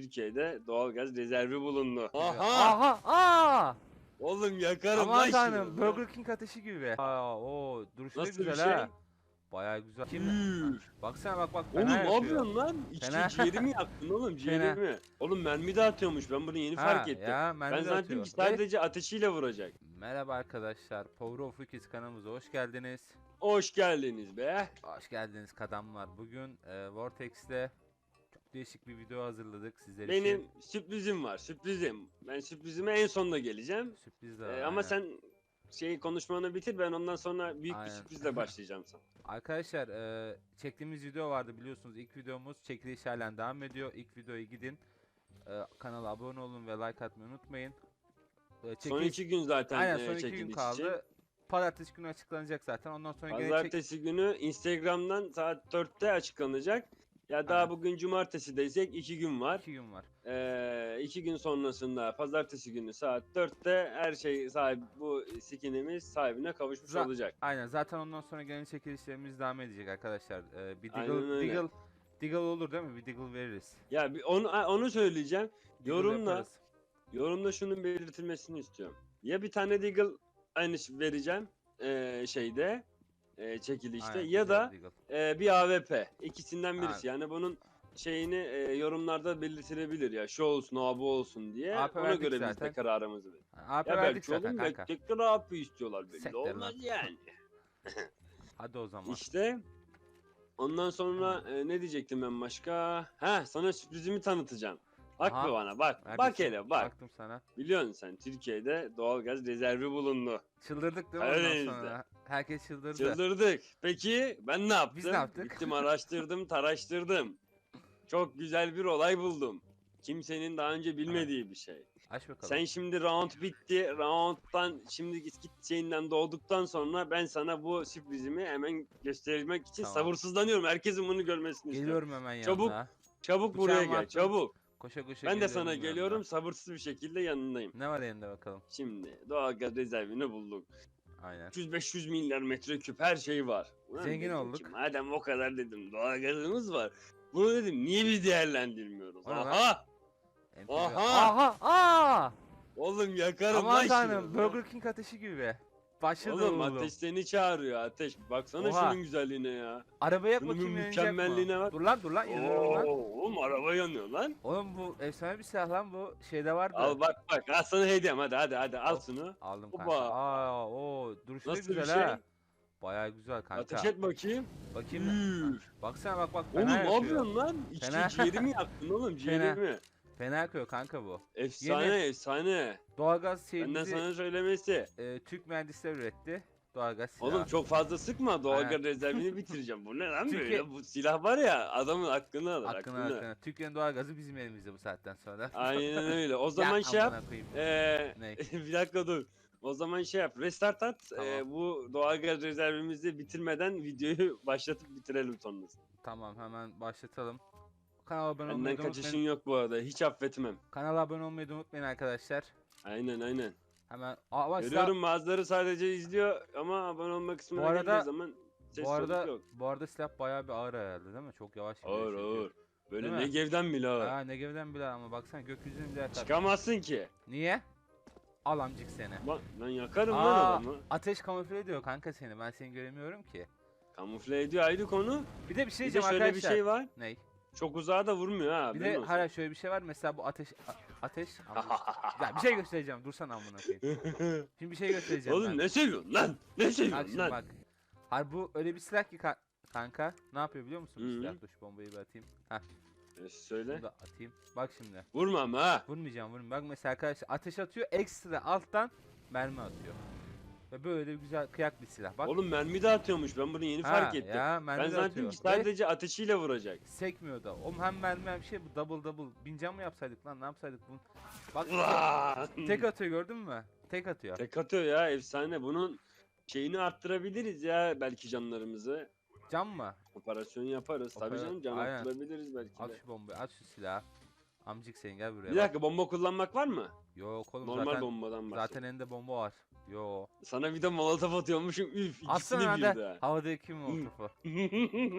Türkiye'de doğalgaz rezervi bulundu. Aha! Aa! Oğlum yakarım Aman lan tanrım şunu. Burger King ateşi gibi. Aa o duruşu da Nasıl bir güzel şey? ha. Bayağı güzel. Kim? Üf. Baksana bak bak Oğlum fena ne yapıyor. yapıyorsun lan? İçki Fena. ciğerimi yaktın oğlum ciğerimi. Oğlum mermi de atıyormuş ben bunu yeni Ha, fark ettim. Ya, ben de zannettim atıyor. ki sadece ateşiyle vuracak. Merhaba arkadaşlar. Power of Wikis kanalımıza hoş geldiniz. Hoş geldiniz be. Hoş geldiniz kadamlar. Bugün e, Vortex'te değişik bir video hazırladık sizler Benim için. sürprizim var sürprizim. Ben sürprizime en sonunda geleceğim. Sürpriz de var. Ee, ama aynen. sen şeyi konuşmanı bitir ben ondan sonra büyük Aynen. bir sürprizle başlayacağım sana. Arkadaşlar e, çektiğimiz video vardı biliyorsunuz ilk videomuz çekiliş halen devam ediyor. İlk videoya gidin. E, kanala abone olun ve like atmayı unutmayın. E, Son çekiliş- iki gün zaten Aynen e, son iki gün kaldı. için. Pazartesi günü açıklanacak zaten. Ondan sonra gene çek- Pazartesi günü Instagram'dan saat 4'te açıklanacak. Ya daha Aynen. bugün cumartesi desek iki gün var. iki gün var. Ee, iki gün sonrasında pazartesi günü saat 4'te her şey sahibi bu skinimiz sahibine kavuşmuş Za- olacak. Aynen zaten ondan sonra gelen çekilişlerimiz devam edecek arkadaşlar. E, bir Aynen Diggle, öyle. Diggle, Diggle olur değil mi? Bir Diggle veririz. Ya bir onu onu söyleyeceğim. Diggle Yorumla. yaparız. Yorumda şunun belirtilmesini istiyorum. Ya bir tane Deagle aynı ş- vereceğim ee, şeyde ee, çekilişte Aynen, ya da ee, bir AWP. İkisinden birisi. Aynen. Yani bunun şeyini ee, yorumlarda belirtilebilir ya. Şu olsun, o bu olsun diye. AP Ona göre biz de zaten. kararımızı veririz. AP Ya verdik belki zaten kanka. tekrar AP istiyorlar belli Sektir olmaz yani. Hadi o zaman. İşte ondan sonra e, ne diyecektim ben başka? Ha sana sürprizimi tanıtacağım. Bak Aha. bana bak. Bak hele bak. Baktım sana. Biliyorsun sen Türkiye'de doğalgaz rezervi bulundu. Çıldırdık değil mi ondan Karadeniz'de. sonra? Herkes çıldırdı. Çıldırdık. Peki ben ne yaptım? Biz ne yaptık? Gittim araştırdım, taraştırdım. Çok güzel bir olay buldum. Kimsenin daha önce bilmediği bir şey. Aç bakalım. Sen şimdi round bitti. Round'dan şimdi git şeyinden doğduktan sonra ben sana bu sürprizimi hemen göstermek için Tamam. sabırsızlanıyorum. Herkesin bunu görmesini istiyorum. Geliyorum hemen Çabuk. yanına. Çabuk Bıçağımı buraya gel. attım. Çabuk. Koşa koşa Ben de geliyorum sana yanına. geliyorum. Sabırsız bir şekilde yanındayım. Ne var elinde bakalım. Şimdi doğalgaz rezervini bulduk. Aynen. 300-500 milyar metreküp her şey var. Ulan Zengin dedim olduk. ki, madem o kadar dedim doğalgazımız var. Bunu dedim niye biz değerlendirmiyoruz? Aha! MP Aha! Aha! Aa! Oğlum yakarım Aman lan tanrım şunu. Burger King ateşi gibi. Başladı Oğlum ateş seni çağırıyor ateş. Baksana Oha. şunun güzelliğine ya. Arabaya yak Bunun bakayım yanacak mı? mükemmelliğine bak. Dur lan dur lan yanıyorum Oo, lan. oğlum araba yanıyor lan. Oğlum bu efsane bir silah lan bu. Şeyde vardı. Al bak bak al sana hediyem hadi hadi hadi al şunu. Aldım kanka. Aa o duruşu da Nasıl bir güzel şey? ha. Bayağı güzel kanka. Ateş et bakayım. Bakayım. Üf. Baksana bak bak Oğlum ne yapıyorsun lan? İçki Fena. ciğerimi yaktın oğlum ciğerimi. Fena yakıyor kanka bu. Efsane efsane. Doğalgaz Benden şeyimizi sana söylemesi. e, Türk mühendisler üretti. Doğalgaz silahı. Oğlum çok fazla sıkma doğalgaz Aynen. rezervini bitireceğim. Bu ne lan Türkiye- böyle? Bu silah var ya adamın hakkını alır Hakkını hakkını. hakkını. Türkiye'nin doğalgazı bizim elimizde bu saatten sonra. Aynen öyle. O zaman şey yap. amına koyayım. Ee, Ne? bir dakika dur. O zaman şey yap. Restart at. Tamam. Ee, bu doğalgaz rezervimizi bitirmeden videoyu başlatıp bitirelim sonrasında. Tamam hemen başlatalım. Kanala abone olmayı Benden da kaçışın unutmayın. yok bu arada. Hiç affetmem. Kanala abone olmayı da unutmayın arkadaşlar. Aynen aynen. Hemen bak silah- Görüyorum bazıları sadece izliyor ama abone olma kısmına Bu arada- geldiği zaman ses bu arada yok. bu arada silah bayağı bir ağır herhalde değil mi? Çok yavaş gidiyor Ağır çünkü. ağır. Böyle Değil mi? Negev'den bile ağır. Ha Negev'den bile ama baksana gökyüzüne bile yakar. Çıkamazsın ki. Niye? Al amcık seni. Lan, lan yakarım Aa, lan adamı. ateş kamufle ediyor kanka seni. Ben seni göremiyorum ki. Kamufle ediyor ayrı konu. Bir de bir şey Bir de diyeceğim şöyle bir arkadaşlar. şey var. Ney? Çok uzağa da vurmuyor ha. Bir de hala şöyle bir şey var. Mesela bu ateş a- ateş ya bir şey göstereceğim. Dursana amına koyayım. Şimdi bir şey göstereceğim Oğlum ben. ne seviyorsun lan? Ne Bak seviyorsun şimdi lan? bak. Hayır bu öyle bir silah ki ka- kanka. Ne yapıyor biliyor musun bu Hı hı. silah? Dur şu bombayı bir atayım. Heh E, söyle. bunu da atayım. Bak şimdi. Vurma ama ha. Vurmayacağım vurmayacağım. Bak mesela arkadaşlar ateş atıyor. Ekstra alttan mermi atıyor. Ve böyle güzel kıyak bir silah. Bak. Oğlum mermi de atıyormuş. Ben bunu yeni Ha, fark ettim. Ya mermi ben de zannettim atıyor. ki sadece ateşiyle vuracak. sekmiyor da. Oğlum hem mermi hem şey bu double double. Bincan mı yapsaydık lan ne yapsaydık bunu? Bak Ulan! tek atıyor gördün mü? Tek atıyor. Tek atıyor ya efsane. Bunun şeyini arttırabiliriz ya belki canlarımızı. Cam mı? Operasyon yaparız. Tabii Opera- canım can Aynen. arttırabiliriz belki At de. şu bombayı, at şu silahı. Amcık senin gel buraya. Bir bak. dakika bomba kullanmak var mı? Yok oğlum Normal zaten bombadan bahsediyorum. zaten elinde bomba var. Yo. Sana bir de molotof atıyormuşum. Üf ikisini Aslında birdi hadi ha. havadaki molotofu.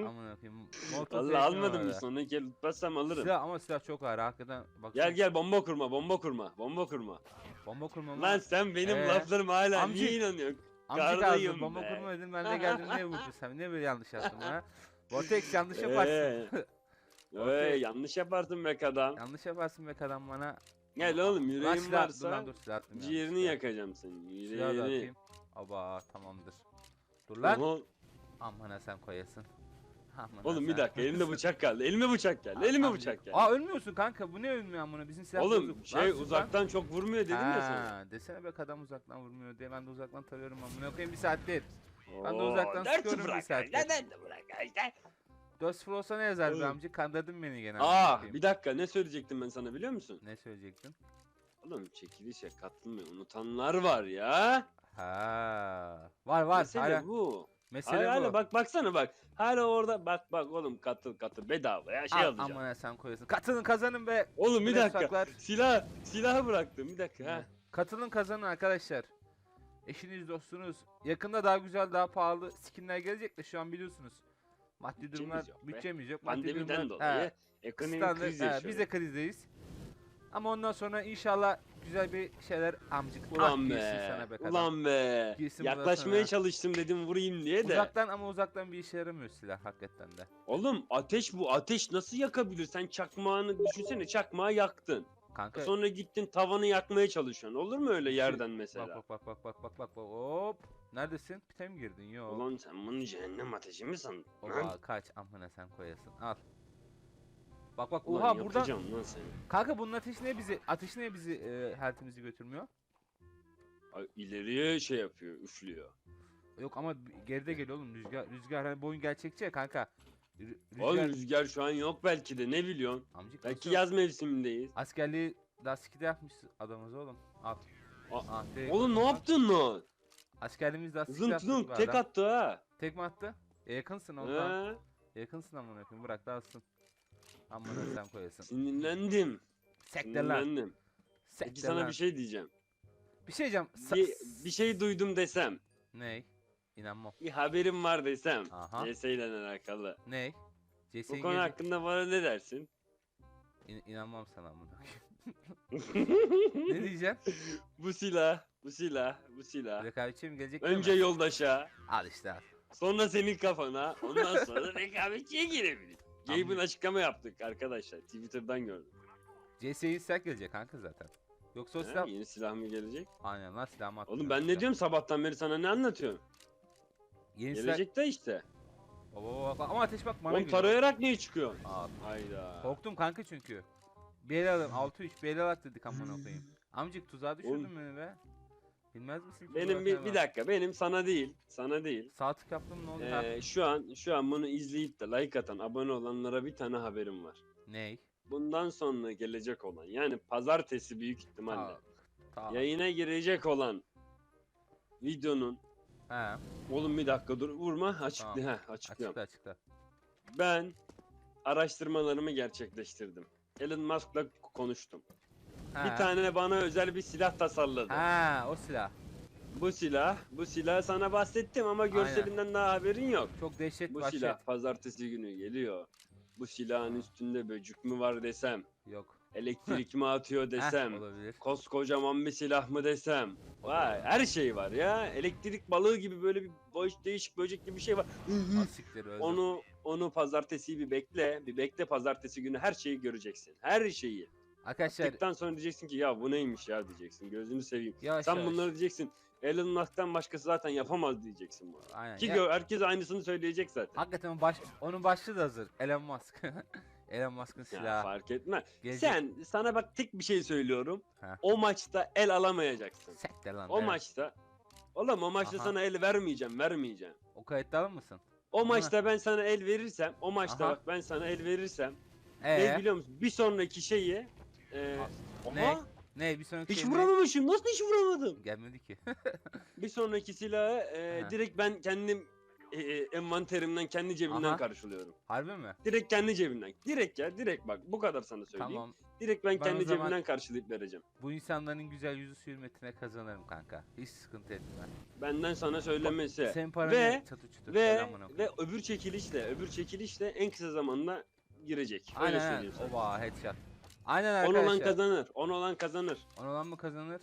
Amına koyayım. Molotof Valla almadım bir ya. sonraki el tutmazsam alırım. Silah ama silah çok ağır hakikaten. Bak Gel gel bomba kurma bomba kurma bomba kurma. Bomba kurma mı? Lan sen benim Ee, laflarıma hala amcık. niye inanıyorsun? Amcık kardayım ağzı bomba be. kurma dedim ben de geldim ne vurdun sen ne böyle yanlış yaptın ha? Vortex yanlış yaparsın. Ee, Okey. Ee, yanlış yaparsın be kadam. yanlış yaparsın be kadın bana. Gel oğlum Lan yüreğin silah, dur varsa lan dur silah attım ya. ciğerini Silah- yakacağım senin. Da Yüreğini. atayım. Aba tamamdır. Dur lan. Oha, Aman ha sen koyasın. Aman ha Oğlum bir sen. dakika elimde bıçak geldi. Elime bıçak geldi. Elime bıçak geldi. Aa ölmüyorsun kanka bu ne ölmüyor amına bizim silah Oğlum bozuk. şey Lan sus lan. uzaktan çok vurmuyor dedim ya sana. Ha, Desene be kadın uzaktan vurmuyor diye ben de uzaktan tarıyorum amına koyayım bir saattir. Ben de Oo, uzaktan sıkıyorum bir arkadaşlar, saattir. dört sıfır arkadaşlar. 4-0 olsa ne yazar be Oğlum. amcık kandırdın beni gene. Aa bir dakika ne söyleyecektim ben sana biliyor musun? Ne söyleyecektin? Oğlum çekilişe katılmayı unutanlar var ya. Ha. Var var Mesele hala. bu. Mesele Hala, bu. hala bak baksana bak. Hala orada bak bak oğlum katıl katıl bedava ya şey Al, alacağım. amına sen koyasın. Katılın kazanın be. Oğlum bir dakika. saklar. Silah silahı bıraktım bir dakika ha. Katılın kazanın arkadaşlar. Eşiniz dostunuz. Yakında daha güzel daha pahalı skinler gelecek de şu an biliyorsunuz. Maddi durumlar Bütçemiz yok be. bütçemiz yok. Maddi Pandemiden durumlar- dolayı He, ekonomik kısıtlandı. kriz He, yaşıyoruz. biz de krizdeyiz. Ama ondan sonra inşallah güzel bir şeyler amcık. ah, Ulan girsin be. sana be kadın. Ulan be. Girsin Yaklaşmaya çalıştım dedim vurayım diye de. Uzaktan ama uzaktan bir işe yaramıyor silah hakikaten de. Oğlum ateş bu. Ateş nasıl yakabilir? Sen çakmağını düşünsene çakmağı yaktın. Kanka Sonra gittin tavanı yakmaya çalışıyorsun. Olur mu öyle yerden mesela? bak bak bak bak bak bak bak hop. Neredesin? Pite mi girdin? Yok. Ulan sen bunu cehennem ateşi mi sandın? Oha kaç amına sen koyasın. Al. Bak bak Ulan oha buradan yapacağım lan seni. kanka bunun ateşi niye bizi ateşi niye bizi e, health'imizi götürmüyor? Ay, ileriye şey yapıyor, üflüyor. Yok ama geride geliyor oğlum rüzgar rüzgar hani boyun gerçekçi ya kanka. Rü- Oğlum Rüzgar şu an yok belki de ne biliyorsun? amcık Belki nasıl yaz mevsimindeyiz. Askerliği Daski'de yapmış adamız oğlum. Al. A- Ah, direkt Oğlum ne yaptın lan? Askerliğimiz Daski'de Zınk yaptık zınk tek attı ha. Tek mi attı? E, yakınsın ondan. He, Yakınsın amına koyayım bırak dağılsın. Amına sen koyasın. sinirlendim. Sekte lan. Sinirlendim. Peki sana lan. bir şey diyeceğim. Bir şey diyeceğim. Sa- Bir, bir şey duydum desem. Ney? İnanmam. Bir haberim var desem. Aha. CS ile alakalı. Ney? Bu konu hakkında bana ne dersin? inanmam sana amına koyayım. ne diyeceksin? bu silah, bu silah, bu silah. Rekabetçi mi gelecek değil Önce mi? yoldaşa, Al işte al. sonra senin kafana, ondan sonra rekabetçiye girebilir. Anladım. açıklama yaptık arkadaşlar. Twitter'dan gördüm. CS'ye silah gelecek kanka zaten. Yoksa o He, silah... yeni silah mı gelecek? Aynen lan silahımı attım. Oğlum ben ne diyorum sabahtan beri sana ne anlatıyorum? Yeni silah... Gelecek de işte. Baba baba baba. Ama ateş bak bana Oğlum geliyor. tarayarak niye çıkıyorsun? Abi. Hayda. Korktum kanka çünkü. Bir el alın 6-3 bir el at dedik amına koyayım. Amcık tuzağa düşürdün Oğlum. beni be. Bilmez misin? Benim bir, bir dakika benim sana değil, sana değil. Sağ tık yaptım ne oldu? Ee, şu an şu an bunu izleyip de like atan, abone olanlara bir tane haberim var. Ney? Bundan sonra gelecek olan yani pazartesi büyük ihtimalle Tamam. Tamam. yayına girecek olan videonun He. oğlum bir dakika dur vurma açıkla Tamam. heh, açıklıyorum. Açıkla açıkla. Ben araştırmalarımı gerçekleştirdim. Elon Musk'la konuştum. He. Bir tane bana özel bir silah tasarladı. Ha o silah. Bu silah, bu silah sana bahsettim ama görselinden daha haberin yok. Çok dehşet Bu vahşet. silah pazartesi günü geliyor. Bu silahın üstünde böcük mü var desem, Yok. elektrik mi atıyor Heh, desem, olabilir. koskocaman bir silah mı desem. Vay her şey var ya. Elektrik balığı gibi böyle bir boş değişik böcek gibi bir şey var. Asiktir onu onu pazartesi bir bekle. Bir bekle pazartesi günü her şeyi göreceksin. Her şeyi. Arkadaşlar Tıktan sonra diyeceksin ki ya bu neymiş ya diyeceksin. Gözünü seveyim. yavaş Sen yavaş. bunları diyeceksin. Elon Musk'tan başkası zaten yapamaz diyeceksin bu arada. Aynen. Ki Ya, herkes aynısını söyleyecek zaten. hakikaten baş, onun başlığı da hazır. Elon Musk. Elon Musk'ın Ya silahı. fark etmez. Gelecek. Sen sana bak tek bir şey söylüyorum. Ha. O maçta el alamayacaksın. Sekte lan. O evet. maçta Oğlum o maçta Aha. sana el vermeyeceğim, vermeyeceğim. O kayıtta alır mısın? O maçta ben sana el verirsem, o maçta Aha. bak ben sana el verirsem, Ee, ne biliyor musun? Bir sonraki şeyi e, Oha! ne? ne bir sonraki Hiç şey ne? vuramamışım. Nasıl hiç vuramadım? Gelmedi ki. Bir sonraki silahı e, Aha. direkt ben kendim e, e, envanterimden kendi cebimden Aha. karşılıyorum. Harbi mi? Direkt kendi cebimden. Direkt ya direkt bak bu kadar sana söyleyeyim. Tamam. Direkt ben Ben o kendi zaman- cebimden karşılayıp vereceğim. Bu insanların güzel yüzü hürmetine kazanırım kanka. Hiç sıkıntı etme. Benden sana söylemesi. Senin paranı Ve- çatı çutur. Ve ve öbür çekiliş de öbür çekiliş de en kısa zamanda girecek. Öyle Aynen söyleyeyim sana. Oba headshot. Aynen 10 arkadaşlar. olan kazanır. 10 olan kazanır. 10 olan mı kazanır?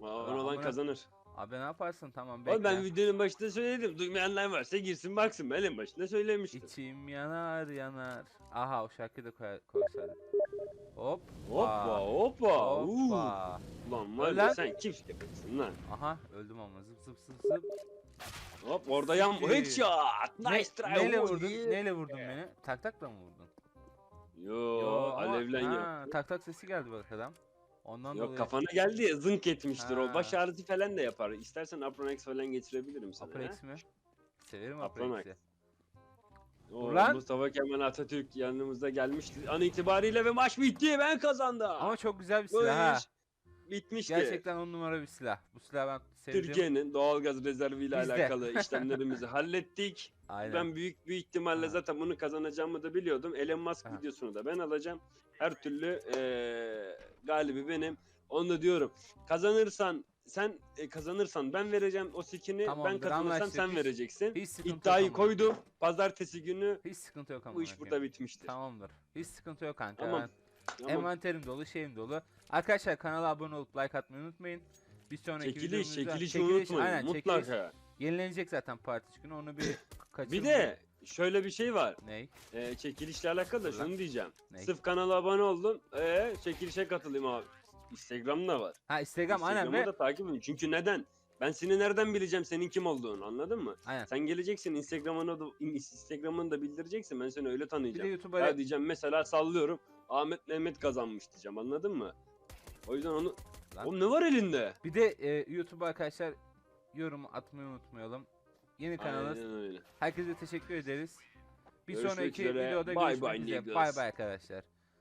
10 Aa, olan amına- kazanır. Abi ne yaparsın tamam bekle. Oğlum ben videonun başında söyledim. Duymayanlar varsa girsin baksın. Ben en başında söylemiştim. İçim yanar yanar. Aha o şarkıyı da koy, koysaydık. Hop. Hoppa hoppa. Uuu. Hoppa. Lan var Ölen- ya sen kimsin yaparsın lan? Aha öldüm ama zıp zıp zıp zıp. Hop orada yan Siktir. headshot. Ne- Nice try. neyle oh vurdun? yeah. Neyle vurdun beni? Tak takla mı vurdun? Yo, ama- alevlen ha. Tak tak sesi geldi bak adam. Ondan Yok dolayı. kafana geldi ya zınk etmiştir o. Ha. Baş ağrısı falan da yapar. İstersen Apronex falan geçirebilirim sana. Aprex ha? mi? Severim Apronex. Aprex'i. O Ulan! Mustafa Kemal Atatürk yanımızda gelmişti. An itibariyle ve maç bitti. Ben kazandım. Ama çok güzel bir silah ha. iş bitmişti. Gerçekten on numara bir silah. Bu silahı ben sevdim. Türkiye'nin doğalgaz rezerviyle Biz de. alakalı işlemlerimizi hallettik. Aynen. Ben büyük bir ihtimalle Ha. zaten bunu kazanacağımı da biliyordum. Elon Musk Ha. videosunu da ben alacağım. Her türlü eee, galibi benim. Onu da diyorum. Kazanırsan sen e, kazanırsan ben vereceğim o skin'i. ben Tamamdır, kazanırsam anlaştık. sen vereceksin. Hiç sıkıntı İddiayı yok koydum. Pazartesi günü Hiç sıkıntı yok ama. bu iş burada bitmiştir. Tamamdır. Hiç sıkıntı yok kanka. Tamam. Ben- Tamam. Envanterim dolu, şeyim dolu. Arkadaşlar kanala abone olup like atmayı unutmayın. Bir sonraki Çekiliş, videomuzda- çekilişi Çekiliş, unutmayın. Aynen, çekiliş. mutlaka. Yenilenecek zaten parti günü onu bir kaçırmayın. Bir de şöyle bir şey var. Ney? Ee, çekilişle alakalı da şunu diyeceğim. Ney? Sırf kanala abone oldum. Ee, çekilişe katılayım abi. Instagram'da var. Ha Instagram aynen Instagram'ı da takip edin. Çünkü neden? Ben seni nereden bileceğim senin kim olduğunu anladın mı? aynen. Sen geleceksin Instagram'ını da Instagram'ını da bildireceksin. Ben seni öyle Bir de tanıyacağım. YouTube'a Ya diyeceğim mesela sallıyorum. Ahmet Mehmet kazanmış diyeceğim anladın mı? O yüzden onu... Lan. Oğlum ne var elinde? bir de e, YouTube'a arkadaşlar yorum atmayı unutmayalım. Yeni. Aynen öyle. Herkese teşekkür ederiz. Bir Görüşmek sonraki üzere. videoda Bye görüşmek bye üzere. niggas. Bay bay arkadaşlar.